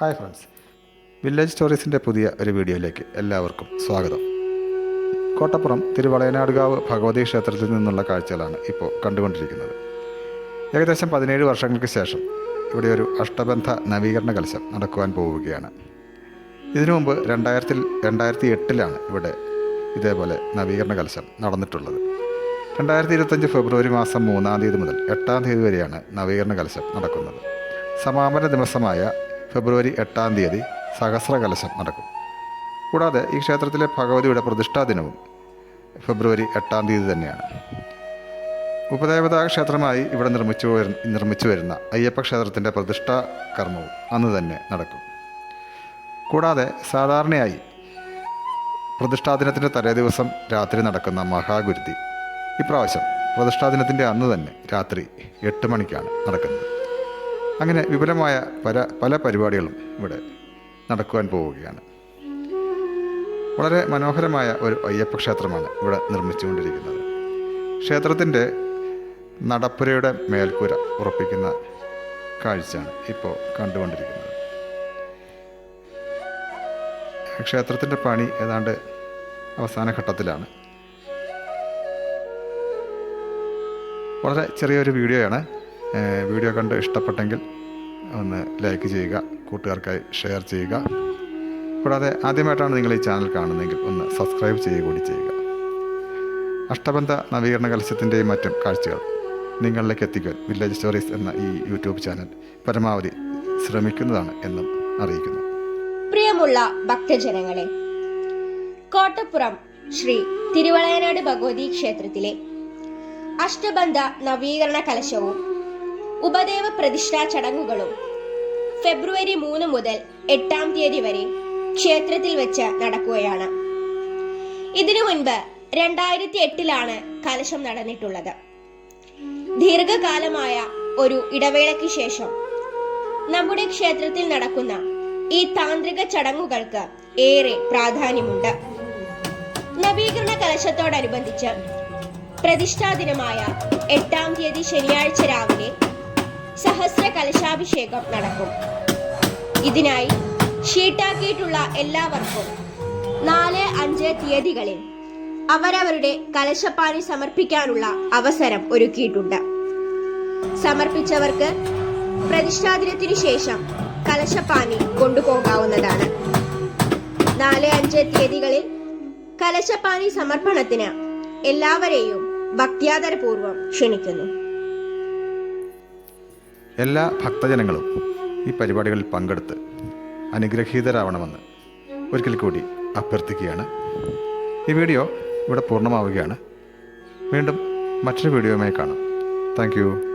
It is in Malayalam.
ഹായ് ഫ്രണ്ട്സ് വില്ലേജ് സ്റ്റോറീസിന്റെ പുതിയ ഒരു വീഡിയോയിലേക്ക് എല്ലാവർക്കും സ്വാഗതം. കോട്ടപ്പുറം തിരുവളയനാടുകാവ് ഭഗവതി ക്ഷേത്രത്തിൽ നിന്നുള്ള കാഴ്ചകളാണ് ഇപ്പോൾ കണ്ടുകൊണ്ടിരിക്കുന്നത്. ഏകദേശം പതിനേഴ് വർഷങ്ങൾക്ക് ശേഷം ഇവിടെ ഒരു അഷ്ടബന്ധ നവീകരണ കലശം നടക്കുവാൻ പോവുകയാണ്. ഇതിനു മുമ്പ് രണ്ടായിരത്തിൽ രണ്ടായിരത്തി എട്ടിലാണ് ഇവിടെ ഇതേപോലെ നവീകരണ കലശം നടന്നിട്ടുള്ളത്. രണ്ടായിരത്തി ഇരുപത്തഞ്ച് ഫെബ്രുവരി മാസം മൂന്നാം തീയതി മുതൽ എട്ടാം തീയതി വരെയാണ് നവീകരണ കലശം നടക്കുന്നത്. സമാപന ദിവസമായ ഫെബ്രുവരി എട്ടാം തീയതി സഹസ്രകലശം നടക്കും. കൂടാതെ ഈ ക്ഷേത്രത്തിലെ ഭഗവതിയുടെ പ്രതിഷ്ഠാ ദിനവും ഫെബ്രുവരി എട്ടാം തീയതി തന്നെയാണ്. ഉപദേവതാ ക്ഷേത്രമായി ഇവിടെ നിർമ്മിച്ചു നിർമ്മിച്ചു വരുന്ന അയ്യപ്പ ക്ഷേത്രത്തിന്റെ പ്രതിഷ്ഠാ കർമ്മവും അന്ന് തന്നെ നടക്കും. കൂടാതെ സാധാരണയായി പ്രതിഷ്ഠാദിനത്തിന്റെ തലേ ദിവസം രാത്രി നടക്കുന്ന മഹാഗുരുതി. ഇപ്രാവശ്യം പ്രതിഷ്ഠാദിനത്തിന്റെ അന്ന് തന്നെ രാത്രി എട്ട് മണിക്കാണ് നടക്കുന്നത്. അങ്ങനെ വിപുലമായ പല പല പരിപാടികളും ഇവിടെ നടക്കുവാൻ പോവുകയാണ്. വളരെ മനോഹരമായ ഒരു അയ്യപ്പ ക്ഷേത്രമാണ് ഇവിടെ നിർമ്മിച്ചുകൊണ്ടിരിക്കുന്നത്. ക്ഷേത്രത്തിന്റെ നടപ്പുരയുടെ മേൽക്കൂര ഉറപ്പിക്കുന്ന കാഴ്ചയാണ് ഇപ്പോൾ കണ്ടുകൊണ്ടിരിക്കുന്നത്. ക്ഷേത്രത്തിന്റെ പണി ഏതാണ്ട് അവസാന ഘട്ടത്തിലാണ്. വളരെ ചെറിയൊരു വീഡിയോയാണ്. വീഡിയോ കണ്ട് ഇഷ്ടപ്പെട്ടെങ്കിൽ ഒന്ന് ലൈക്ക് ചെയ്യുക കൂട്ടുകാർക്കായി ഷെയർ ചെയ്യുക. കൂടാതെ ആദ്യമായിട്ടാണ് നിങ്ങൾ ഈ ചാനൽ കാണുന്നതെങ്കിൽ ഒന്ന് സബ്സ്ക്രൈബ് ചെയ്യുക കൂടി ചെയ്യുക. അഷ്ടബന്ധ നവീകരണ കലശത്തിന്റെയും മറ്റും കാഴ്ചകൾ നിങ്ങളിലേക്ക് എത്തിക്കാൻ വില്ലേജ് സ്റ്റോറീസ് എന്ന ഈ യൂട്യൂബ് ചാനൽ പരമാവധി ശ്രമിക്കുന്നതാണ് എന്നും അറിയിക്കുന്നു. പ്രിയമുള്ള ഭക്തജനങ്ങളെ കോട്ടപ്പുറം ശ്രീ തിരുവളയനാട് ഭഗവതി ക്ഷേത്രത്തിലെ അഷ്ടബന്ധ നവീകരണ കലശവും ഉപദേവ പ്രതിഷ്ഠാ ചടങ്ങുകളും. ഫെബ്രുവരി മൂന്ന് മുതൽ എട്ടാം തീയതി വരെ ക്ഷേത്രത്തിൽ വെച്ച് നടക്കുകയാണ്. ഇതിനു മുൻപ് രണ്ടായിരത്തി എട്ടിലാണ് കലശം നടന്നിട്ടുള്ളത്. ദീർഘകാലമായ ഒരു ഇടവേളയ്ക്ക് ശേഷം നമ്മുടെ ക്ഷേത്രത്തിൽ നടക്കുന്ന ഈ താന്ത്രിക ചടങ്ങുകൾക്ക് ഏറെ പ്രാധാന്യമുണ്ട്. നവീകരണ കലശത്തോടനുബന്ധിച്ച് പ്രതിഷ്ഠാ ദിനമായ എട്ടാം തീയതി ശനിയാഴ്ച രാവിലെ സഹസ്ര കലശാഭിഷേകം നടക്കും. ഇതിനായി ഷീട്ടാക്കിയിട്ടുള്ള എല്ലാവർക്കും നാല് അഞ്ച് തീയതികളിൽ അവരവരുടെ കലശപ്പാനി സമർപ്പിക്കാനുള്ള അവസരം ഒരുക്കിയിട്ടുണ്ട്. സമർപ്പിച്ചവർക്ക് പ്രതിഷ്ഠാദിനത്തിനു ശേഷം കലശപ്പാനി കൊണ്ടുപോകാവുന്നതാണ്. നാല് അഞ്ച് തീയതികളിൽ കലശപ്പാനി സമർപ്പണത്തിന് എല്ലാവരെയും ഭക്ത്യാദരപൂർവം ക്ഷണിക്കുന്നു. എല്ലാ ഭക്തജനങ്ങളും ഈ പരിപാടികളിൽ പങ്കെടുത്ത് അനുഗ്രഹീതരാവണമെന്ന് ഒരിക്കൽ കൂടി അഭ്യർത്ഥിക്കുകയാണ്. ഈ വീഡിയോ ഇവിടെ പൂർണമാവുകയാണ്. വീണ്ടും മറ്റൊരു വീഡിയോയുമായി കാണാം. താങ്ക്